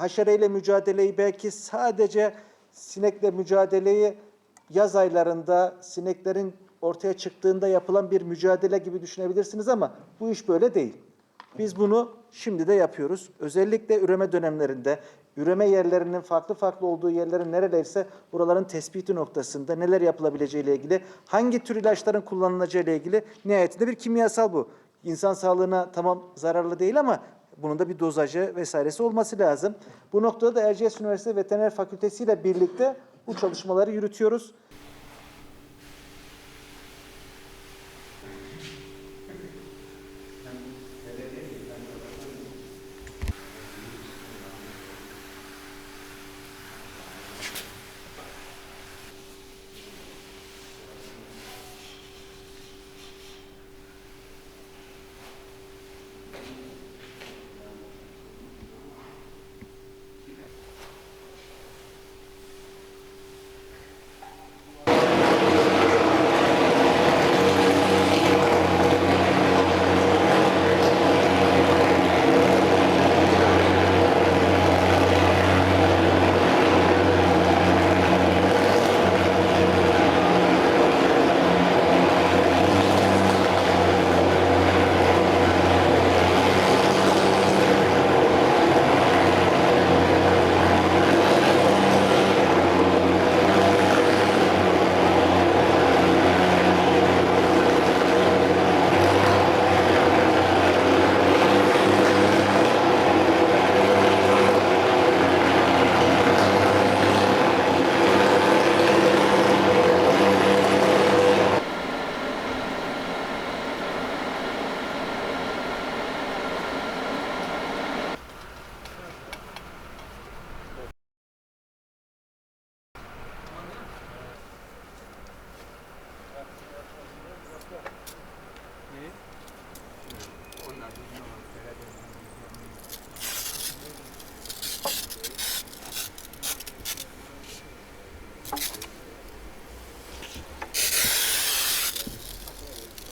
haşereyle mücadeleyi belki sadece sinekle mücadeleyi yaz aylarında sineklerin ortaya çıktığında yapılan bir mücadele gibi düşünebilirsiniz ama bu iş böyle değil. Biz bunu şimdi de yapıyoruz. Özellikle üreme dönemlerinde, üreme yerlerinin farklı farklı olduğu yerlerin neredeyse buraların tespiti noktasında neler yapılabileceği ile ilgili, hangi tür ilaçların kullanılacağı ile ilgili nihayetinde bir kimyasal bu. İnsan sağlığına tamam zararlı değil ama bunun da bir dozajı vesairesi olması lazım. Bu noktada da Erciyes Üniversitesi Veteriner Fakültesi ile birlikte bu çalışmaları yürütüyoruz.